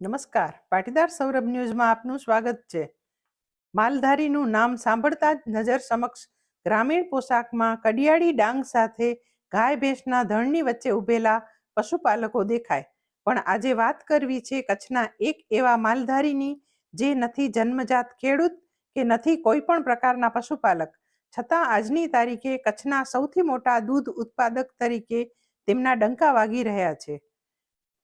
નમસ્કાર. પાટીદાર સૌરભ ન્યૂઝમાં આપનું સ્વાગત છે. માલધારીનું નામ સાંભળતા જ નજર સમક્ષ ગ્રામીણ પોશાકમાં કડિયાળી ડાંગ સાથે ગાય ભેંસના ધણની વચ્ચે ઊભેલા પશુપાલકો દેખાય. પણ આજે વાત કરવી છે કચ્છના એક એવા માલધારીની જે નથી જન્મજાત ખેડૂત કે નથી કોઈ પણ પ્રકારના પશુપાલક. છતાં આજની તારીખે કચ્છના સૌથી મોટા દૂધ ઉત્પાદક તરીકે તેમના ડંકા વાગી રહ્યા છે.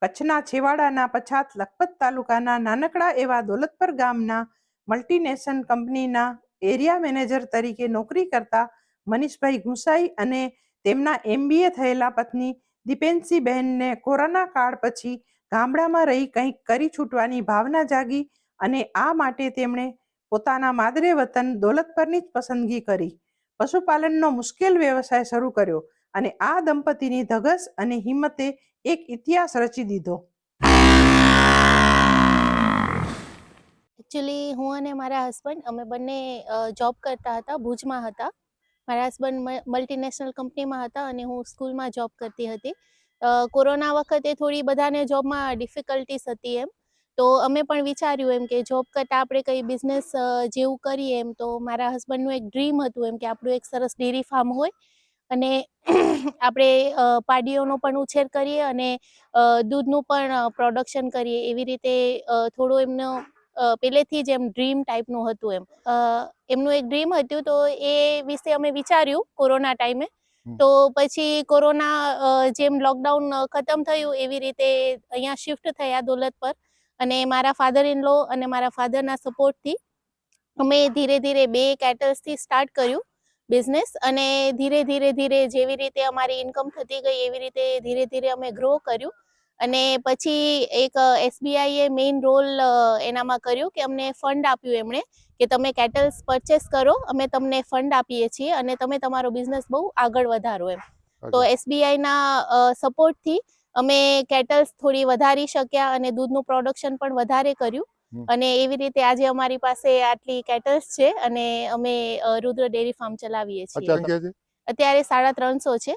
કચ્છના છેવાડાના પછાત લખપત તાલુકાના નાનકડા એવા દોલતપર ગામના મલ્ટીનેશન કંપનીના એરિયા મેનેજર તરીકે નોકરી કરતા મનીષભાઈ ગુંસાઈ અને તેમના એમબીએ થયેલા પત્ની દીપેન્સીબહેનને કોરોના કાળ પછી ગામડામાં રહી કંઈક કરી છૂટવાની ભાવના જાગી અને આ માટે તેમણે પોતાના માદરે વતન દોલતપરની જ પસંદગી કરી. પશુપાલનનો મુશ્કેલ વ્યવસાય શરૂ કર્યો અને આ દંપતીની ધગસ અને હિંમતે એક ઇતિહાસ રચી દીધો. એકચ્યુઅલી હું અને મારા હસબન્ડ અમે બંને જોબ કરતા હતા, ભુજમાં હતા. મારા હસબન્ડ મલ્ટીનેશનલ કંપનીમાં હતા અને હું સ્કૂલમાં જોબ કરતી હતી. કોરોના વખતે થોડી બધાને જોબમાં ડિફિકલ્ટીસ હતી એમ. તો અમે પણ વિચાર્યું એમ કે જોબ કરતાં આપણે કંઈ બિઝનેસ જેવું કરીએ એમ તો મારા હસબન્ડનું એક ડ્રીમ હતું એમ કે આપણું એક સરસ ડેરી ફાર્મ હોય. અને આપણે પાડીઓનો પણ ઉછેર કરીએ અને દૂધનું પણ પ્રોડક્શન કરીએ. એવી રીતે થોડું એમનો પહેલેથી જ એમ ડ્રીમ ટાઈપનું હતું એમ. એમનું એક ડ્રીમ હતું તો એ વિશે અમે વિચાર્યું કોરોના ટાઈમે તો પછી કોરોના જેમ લોકડાઉન ખતમ થયું એવી રીતે અહીંયા શિફ્ટ થયા દોલત પર. અને મારા ફાધર ઇન લો અને મારા ફાધરના સપોર્ટથી અમે ધીરે ધીરે બે કેટલ્સથી સ્ટાર્ટ કર્યું. બિઝનેસ અને ધીરે ધીરે ધીરે જેવી રીતે અમારી ઇન્કમ થતી ગઈ એવી રીતે ધીરે ધીરે અમે ગ્રો કર્યું. અને પછી એક એસબીઆઈએ મેઇન રોલ એનામાં કર્યો કે અમને ફંડ આપ્યું એમણે કે તમે કેટલ્સ પરચેસ કરો અમે તમને ફંડ આપીએ છીએ અને તમે તમારો બિઝનેસ બહુ આગળ વધારો એમ. તો એસબીઆઈના સપોર્ટથી અમે કેટલ્સ થોડી વધારી શક્યા અને દૂધનું પ્રોડક્શન પણ વધારે કર્યું. અને એવી રીતે આજે અમારી પાસે આટલી કેટલ્સ છે અને અમે રુદ્ર ડેરી ફાર્મ ચલાવીએ છીએ. અત્યારે સાડા ત્રણસો છે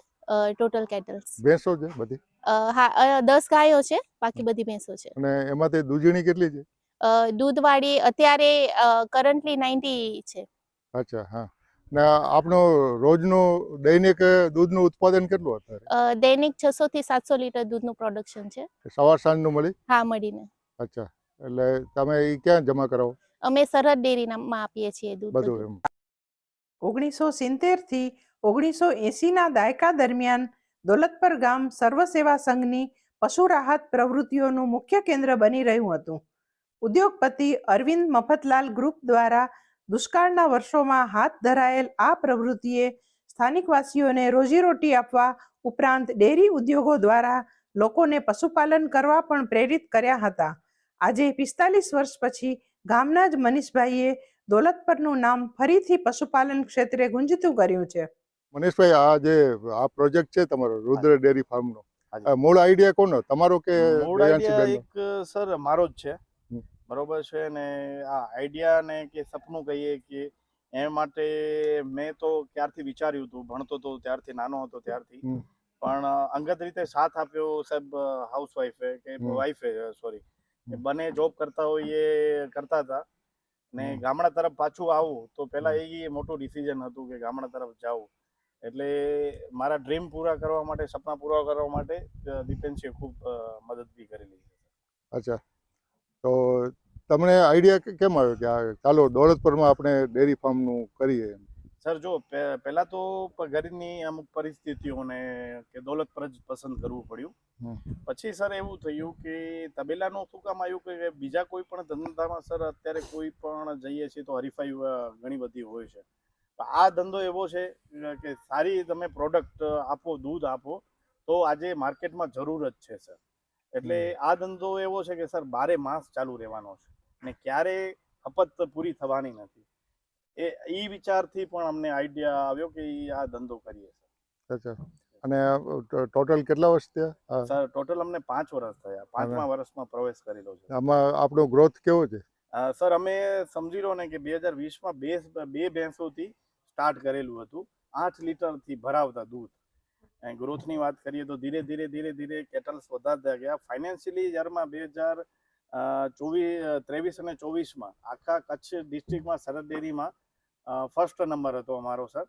ટોટલ કેટલ્સ ભેંસો છે બધી? હા દસ ગાયો છે બાકી બધી ભેંસો છે. અને એમાંથી દૂધીણી કેટલી છે? દૂધવાળી અત્યારે કરન્ટલી નાઇન્ટી છે. અચ્છા હા. ને આપનો રોજનું દૈનિક દૂધનું ઉત્પાદન કેટલું અત્યારે? દૈનિક છસો થી સાતસો લીટર દૂધનું પ્રોડક્શન છે. સવાર સાંજનું મળી? હા મળીને. અચ્છા. એટલે તમે એ ક્યાં જમા કરાવો? અમે સરહદ ડેરીમાં આપીએ છીએ દૂધ બધું. એમ. ઓગણીસો સિત્તેરથી ઓગણીસો એંસીના દાયકા દરમિયાન દોલતપર ગામ સર્વ સેવા સંઘની પશુ રાહત પ્રવૃત્તિઓનું મુખ્ય કેન્દ્ર બની રહ્યું હતું. ઉદ્યોગપતિ અરવિંદ મફતલાલ ગ્રુપ દ્વારા દુષ્કાળના વર્ષોમાં હાથ ધરાયેલ આ પ્રવૃત્તિએ સ્થાનિકવાસીઓને રોજીરોટી આપવા ઉપરાંત ડેરી ઉદ્યોગો દ્વારા લોકોને પશુપાલન કરવા પણ પ્રેરિત કર્યા હતા. આજે પિસ્તાલીસ વર્ષ પછી ગામના જ મનીષભાઈએ દોલતપરનું નામ ફરીથી પશુપાલન ક્ષેત્રે ગુંજતું કર્યું છે. મનીષભાઈ આ જે આ પ્રોજેક્ટ છે તમારો રુદ્ર ડેરી ફાર્મનો મૂળ આઈડિયા કોનો? તમારો કે મૂળ આઈડિયા એક સર મારો જ છે. બરોબર છે ને આ આઈડિયા ને કે સપનું કહીએ કે એ માટે મેં તો ક્યારથી વિચાર્યું હતું ભણતો હતો ત્યારથી નાનો હતો ત્યારથી. પણ અંગત રીતે સાથ આપ્યો સાહેબ હાઉસ વાઈફે કે. વાઈફે સોરી હમ. બંને જોબ કરતા હોય એ કરતા હતા. ને ગામડા તરફ પાછું આવું તો પહેલાં એ મોટું ડિસિઝન હતું કે ગામડા તરફ જાવું એટલે મારા ડ્રીમ પૂરા કરવા માટે સપના પૂરા કરવા માટે દીપેનસિંહે ખૂબ મદદ બી કરેલી અચ્છા. તો તમને આઈડિયા કેમ આવ્યો કે ચાલો દોલતપુરમાં આપણે ડેરી ફાર્મનું કરીએ એમ? સર જો પહેલા તો ઘરની અમુક પરિસ્થિતિઓને કે દોલત પર જ પસંદ કરવું પડ્યું. પછી સર એવું થયું કે તબેલાનું શું કામ આવ્યું કે બીજા કોઈ પણ ધંધામાં સર અત્યારે કોઈ પણ જઈએ છીએ તો હરીફાઈ ઘણી બધી હોય છે. આ ધંધો એવો છે કે સારી તમે પ્રોડક્ટ આપો દૂધ આપો તો આજે માર્કેટમાં જરૂર જ છે સર. એટલે આ ધંધો એવો છે કે સર બારે માસ ચાલુ રહેવાનો છે. ને ક્યારે ખપત પૂરી થવાની નથી. એ ઈ વિચારથી પણ અમને આઈડિયા આવ્યો કે આ ધંધો કરીએ અચ્છા. અને ટોટલ કેટલા વર્ષ થયા? સર ટોટલ અમને પાંચ વર્ષ થયા. પાંચમા વર્ષમાં પ્રવેશ કરેલો છે. આમાં આપણો ગ્રોથ કેવો છે? સર અમે સમજી લો ને કે બે હજાર વીસમાં બે બે ભેંસોથી સ્ટાર્ટ કરેલું હતું. આઠ લીટરથી ભરાવતા દૂધ. ગ્રોથની વાત કરીએ તો ધીરે ધીરે ધીરે ધીરે કેટલ્સ વધારતા ગયા. ફાઇનાન્શિયલી યરમાં બે હજાર ચોવીસ ત્રેવીસ અને ચોવીસમાં આખા કચ્છ ડિસ્ટ્રિક્ટમાં સરહદ ડેરીમાં ફર્સ્ટ નંબર હતો અમારો સર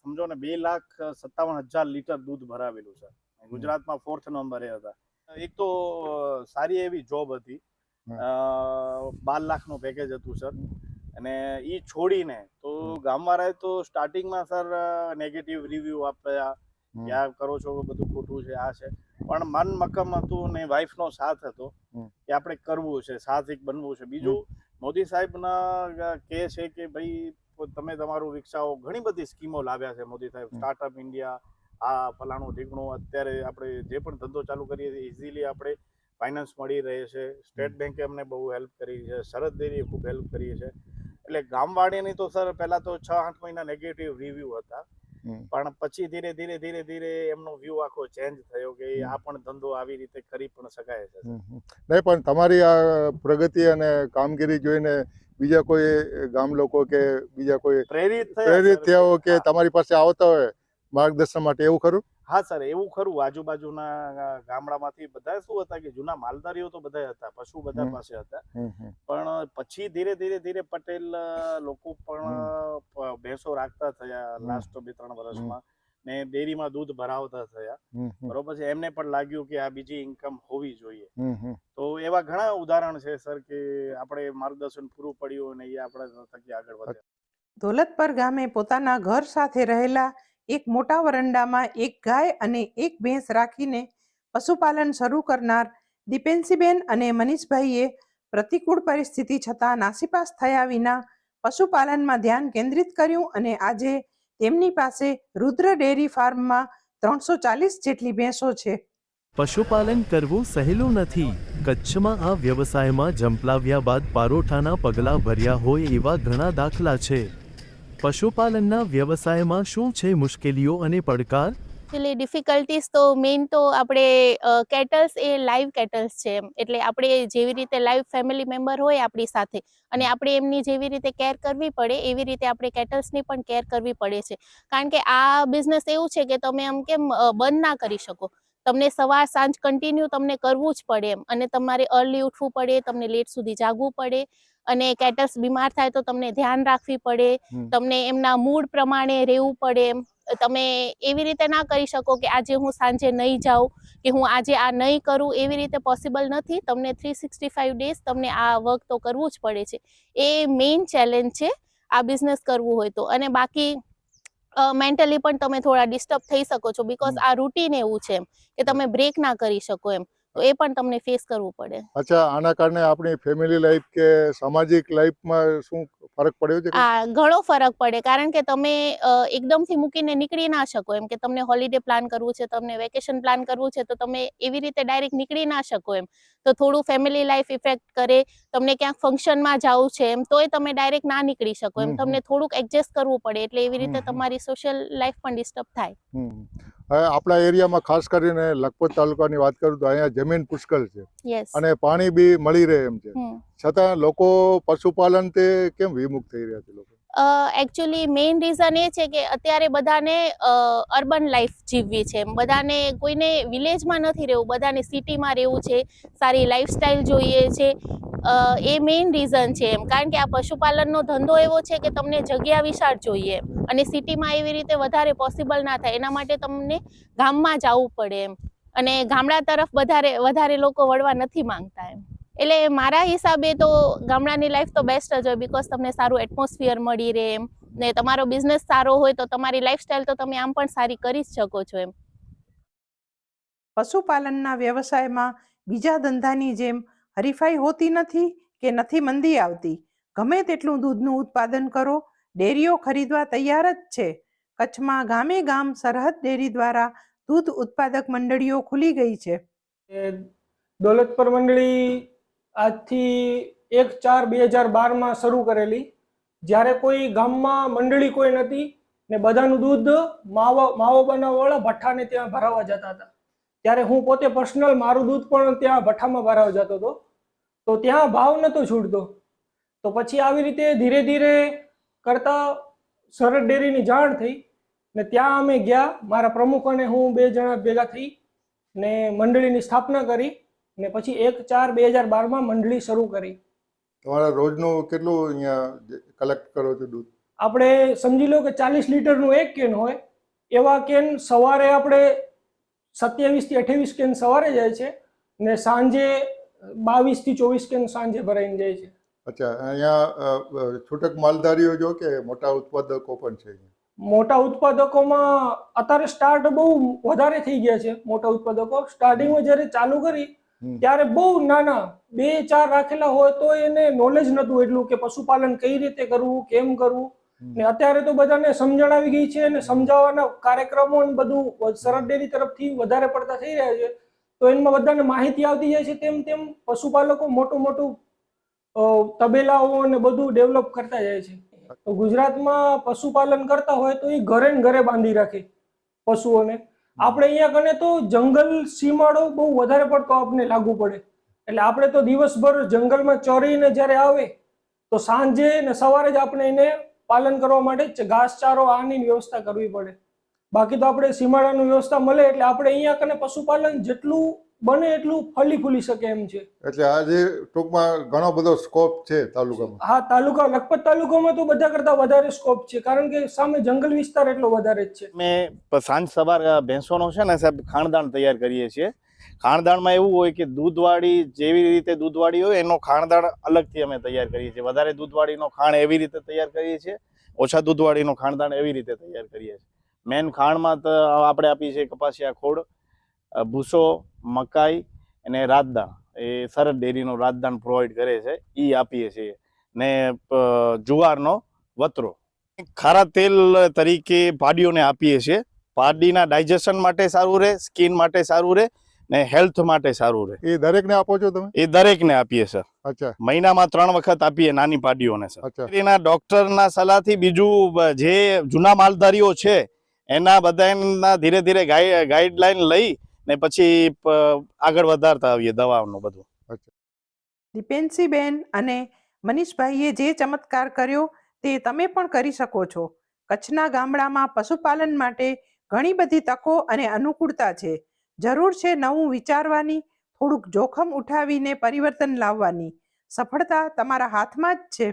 સમજો ને બે લાખ સત્તાવન હજાર લીટર દૂધ ભરાવેલું છે ગુજરાતમાં ફોર્થ નંબરે હતા. એક તો સારી એવી જોબ હતી. બાર લાખનું પેકેજ હતું સર અને એ છોડીને તો ગામવાળાએ તો સ્ટાર્ટિંગમાં સર નેગેટિવ રિવ્યુ આપ્યા. કે આ કરો છો બધું ખોટું છે આ છે. પણ મન મક્કમ હતું ને વાઈફનો સાથ હતો કે આપણે કરવું છે સાહસિક બનવું છે. બીજું મોદી સાહેબના કહે છે કે ભાઈ તમે તમારું રિક્ષાઓ ઘણી બધી સ્કીમો લાવ્યા છે મોદી સાહેબ. સ્ટાર્ટઅપ ઇન્ડિયા આ ફલાણું ઢીકણું અત્યારે આપણે જે પણ ધંધો ચાલુ કરીએ છીએ ઇઝીલી આપણે ફાઇનાન્સ મળી રહે છે. સ્ટેટ બેન્કે અમને બહુ હેલ્પ કરી છે. શરદ ડેરીએ ખૂબ હેલ્પ કરી છે. એટલે ગામવાડીની તો સર પહેલાં તો છ આઠ મહિના નેગેટિવ રિવ્યૂ હતા. પણ પછી ધીરે ધીરે ધીરે ધીરે એમનો વ્યૂ આખો ચેન્જ થયો કે આ પણ ધંધો આવી રીતે કરી પણ શકાય છે. નહીં પણ તમારી આ પ્રગતિ અને કામગીરી જોઈને બીજા કોઈ ગામ લોકો કે બીજા કોઈ પ્રેરિત પ્રેરિત થયા હોય કે તમારી પાસે આવતા હોય માર્ગદર્શન માટે એવું ખરું? હા સર એવું ખરું. આજુબાજુના ગામડામાંથી બધા શું હતા કે જૂના માલધારીઓ તો બધા હતા પશુ બધા પાસે હતા. પણ પછી ધીરે ધીરે ધીરે પટેલ લોકો પણ ભેંસો રાખતા થયા. લાસ્ટ બે ત્રણ વર્ષમાં. ને ડેરીમાં દૂધ ભરાવતા થયા. બરોબર છે. એમને પણ લાગ્યું કે આ બીજી ઇન્કમ હોવી જોઈએ. તો એવા ઘણા ઉદાહરણ છે સર કે આપણે માર્ગદર્શન પૂરું પડ્યું અને એ આપણે થકી આગળ વધ્યા. દોલતપર ગામે પોતાના ઘર સાથે રહેલા એક મોટા વરંડામાં એક ગાય અને એક ભેંસ રાખીને પશુપાલન શરૂ કરનાર દીપેન્સીબેન અને મનીષભાઈએ પ્રતિકૂળ પરિસ્થિતિ છતાં નાસીપાસ થયા વિના પશુપાલનમાં ધ્યાન કેન્દ્રિત કર્યું અને આજે તેમની પાસે રુદ્ર ડેરી ફાર્મમાં ત્રણસો ચાલીસ જેટલી ભેંસો છે. પશુપાલન કરવું સહેલું નથી. કચ્છમાં આ વ્યવસાયમાં ઝંપલાવ્યા બાદ પારોઠાના પગલાં ભર્યા હોય એવા ઘણા દાખલા છે. પશુપાલનના વ્યવસાયમાં શું છે મુશ્કેલીઓ અને પડકાર? એકચ્યુઅલી ડિફિકલ્ટીસ તો મેઇન તો આપણે કેટલ્સ એ લાઈવ કેટલ્સ છે એમ. એટલે આપણે જેવી રીતે લાઈવ ફેમિલી મેમ્બર હોય આપણી સાથે, અને આપણે એમની જેવી રીતે કેર કરવી પડે, એવી રીતે આપણે કેટલ્સની પણ કેર કરવી પડે છે. કારણ કે આ બિઝનેસ એવું છે કે તમે આમ કેમ બંધ ના કરી શકો. તમને સવાર સાંજ કન્ટિન્યુ તમને કરવું જ પડે એમ. અને તમારે અર્લી ઉઠવું પડે, તમને લેટ સુધી જાગવું પડે. અને કેટલ્સ બીમાર થાય તો તમને ધ્યાન રાખવી પડે તમને એમના મૂડ પ્રમાણે રહેવું પડે એમ. તમે એવી રીતે ના કરી શકો કે આજે હું સાંજે નહીં જાઉં કે હું આજે આ નહીં કરું એવી રીતે પોસિબલ નથી. તમને થ્રી સિક્સટી ફાઇવ ડેઝ તમને આ વર્ક તો કરવું જ પડે છે. એ મેઇન ચેલેન્જ છે આ બિઝનેસ કરવું હોય તો. અને બાકી મેન્ટલી પણ તમે થોડા ડિસ્ટર્બ થઈ શકો છો બીકોઝ આ રૂટીન એવું છે એમ કે તમે બ્રેક ના કરી શકો એમ. તો એ પણ તમને ફેસ કરવું પડે. અચ્છા આના કારણે આપણી ફેમિલી લાઈફ કે સામાજિક લાઈફમાં શું ફરક પડ્યો છે? આ ઘણો ફરક પડે કારણ કે તમે એકદમ એકદમથી મૂકીને નીકળી ના શકો એમ કે તમને હોલિડે પ્લાન કરવું છે તમને વેકેશન પ્લાન કરવું છે તો તમે એવી રીતે ડાયરેક્ટ નીકળી ના શકો એમ. તો થોડું ફેમિલી લાઈફ ઇફેક્ટ કરે તમને ક્યાંક ફંક્શનમાં જવું છે એમ તોય તમે ડાયરેક્ટ ના નીકળી શકો એમ. તમને થોડુંક એડજસ્ટ કરવું પડે એટલે એવી રીતે. તમારી સોશિયલ લાઈફ પણ ડિસ્ટર્બ થાય. આપણા એરિયામાં ખાસ કરીને લખપત તાલુકાની વાત કરું તો અહીંયા જમીન પુષ્કળ છે. અને પાણી બી મળી રહે એમ છે. છતાં લોકો પશુપાલન તે કેમ વિમુખ થઈ રહ્યા છે લોકો? એકચ્યુઅલી મેઇન રીઝન એ છે કે અત્યારે બધાને અર્બન લાઈફ જીવવી છે. બધાને કોઈને વિલેજમાં નથી રહેવું બધાને સિટીમાં રહેવું છે. સારી લાઈફસ્ટાઈલ જોઈએ છે. એ મેઇન રીઝન છે એમ. કારણ કે આ પશુપાલનનો ધંધો એવો છે કે તમને જગ્યા વિશાળ જોઈએ અને સિટીમાં એવી રીતે વધારે પોસિબલ ના થાય. એના માટે તમને ગામમાં જવું પડે એમ. અને ગામડા તરફ વધારે વધારે લોકો વળવા નથી માંગતા એમ. એટલે મારા હિસાબે તો ગામડાની લાઈફ તો બેસ્ટ જ હોય બીકોઝ તમને સારું એટમોસ્ફિયર મળી રહે એમ. ને તમારો બિઝનેસ સારો હોય તો તમારી લાઈફસ્ટાઈલ તો તમે આમ પણ સારી કરી જ શકો છો એમ. પશુપાલનના વ્યવસાયમાં બીજા ધંધાની જેમ હરીફાઈ હોતી નથી કે નથી મંદી આવતી? ગમે તેટલું દૂધનું ઉત્પાદન કરો. ડેરીઓ ખરીદવા તૈયાર જ છે. કચ્છમાં ગામે ગામ સરહદ ડેરી દ્વારા દૂધ ઉત્પાદક મંડળીઓ ખુલી ગઈ છે. દોલતપર મંડળી આજથી એક ચાર બે હજાર બારમાં શરૂ કરેલી. જ્યારે કોઈ ગામમાં મંડળી કોઈ નથી ને બધાનું દૂધ માવો માવો બનાવવાવાળા ભઠ્ઠાને ત્યાં ભરાવા જતા હતા. ત્યારે હું પોતે પર્સનલ મારું દૂધ પણ ત્યાં ભઠ્ઠામાં ભરાવ જતો હતો. તો ત્યાં ભાવ નહોતો છૂટતો. તો પછી આવી રીતે ધીરે ધીરે કરતા સરહદ ડેરીની જાણ થઈ ને ત્યાં અમે ગયા. મારા પ્રમુખ અને હું બે જણા ભેગા થઈ ને મંડળીની સ્થાપના કરી ને પછી એક ચાર બે હજાર બારમાં મંડળી શરૂ કરી. તમારા રોજનું કેટલું અહીંયા કલેક્ટ કરો છો દૂધ? આપણે સમજી લો કે ચાલીસ લીટરનું એક કેન હોય. એવા કેન સવારે આપણે સત્યાવીસથી અઠ્યાવીસ કેન સવારે જાય છે ને સાંજે બાવીસથી ચોવીસ કેન સાંજે ભરાઈને જાય છે. અચ્છા અહીંયા છૂટક માલધારીઓ જો કે મોટા ઉત્પાદકો પણ છે મોટા ઉત્પાદકોમાં અત્યારે સ્ટાર્ટ બહુ વધારે થઈ ગયા છે મોટા ઉત્પાદકો. સ્ટાર્ટિંગમાં જ્યારે ચાલુ કરી ત્યારે બહુ નાના બે ચાર રાખેલા હોય તો એને નોલેજ નતું એટલું કે પશુપાલન કઈ રીતે કરવું કેમ કરવું. ને અત્યારે તો બધાને સમજણ ગઈ છે અને સમજાવવાના કાર્યક્રમો અને બધું સરહદ ડેરી તરફથી વધારે પડતા થઈ રહ્યા છે. તો એમાં બધાને માહિતી આવતી જાય છે તેમ તેમ પશુપાલકો મોટું મોટું તબેલાઓ અને બધું ડેવલપ કરતા જાય છે. તો ગુજરાતમાં પશુપાલન કરતા હોય તો એ ઘરે ને ઘરે બાંધી રાખે પશુઓને. આપણે અહીંયા કને તો જંગલ સીમાડો બહુ વધારે પડતો આપણને લાગુ પડે. એટલે આપણે તો દિવસભર જંગલમાં ચરીને જ્યારે આવે તો સાંજે ને સવારે જ આપણે એને પાલન કરવા માટે જ ઘાસચારો આની વ્યવસ્થા કરવી પડે. બાકી તો આપણે સીમાડાની વ્યવસ્થા મળે એટલે આપણે અહીંયા કને પશુપાલન જેટલું બને એટલું ફલી ફૂલી શકે એમ છે. એટલે આજે ટૂંકમાં ઘણો બધો સ્કોપ છે તાલુકામાં. હા તાલુકા લખપત તાલુકામાં તો બધા કરતા વધારે સ્કોપ છે કારણ કે સામે જંગલ વિસ્તાર એટલો વધારે જ છે. મેં સાંજ સવાર ભેંસોનો છે ને સાહેબ ખાણદાન તૈયાર કરીએ છીએ. ખાણદાણમાં એવું હોય કે દૂધવાળી જેવી રીતે દૂધવાળી હોય, એનો ખાણદાણ અલગથી અમે તૈયાર કરીએ છીએ. વધારે દૂધવાળીનો ખાણ એવી રીતે તૈયાર કરીએ છીએ, ઓછા દૂધવાળીનો ખાણદાણ એવી રીતે તૈયાર કરીએ છીએ. મેન ખાણમાં તો આપણે આપીએ છીએ કપાસિયા ખોડ ભૂસો, મકાઈ અને રાતદાણ એ સરદ ડેરીનો રાતદાણ પ્રોવાઈડ કરે છે. એ આપીએ છીએ. ને જુવારનો વતરો. ખારા તેલ તરીકે પાડીઓને આપીએ છીએ. પાડીના ડાયજેશન માટે સારું રહે, સ્કિન માટે સારું રહે ને હેલ્થ માટે સારું રહે. એ દરેકને આપો છો તમે? એ દરેકને આપીએ સર અચ્છા. મહિનામાં ત્રણ વખત આપીએ નાની પાડીઓને સર એના ડોક્ટરના સલાહથી બીજું જે જૂના માલધારીઓ છે એના બધાના ધીરે ધીરે ગાઈડલાઈન લઈ ને પછી આગળ વધારતા આવીએ દવાનું બધું. દીપેન્સીબેન અને મનીષભાઈએ જે ચમત્કાર કર્યો તે તમે પણ કરી શકો છો. કચ્છના ગામડામાં પશુપાલન માટે ઘણી બધી તકો અને અનુકૂળતા છે. જરૂર છે નવું વિચારવાની થોડુંક જોખમ ઉઠાવીને પરિવર્તન લાવવાની. સફળતા તમારા હાથમાં જ છે.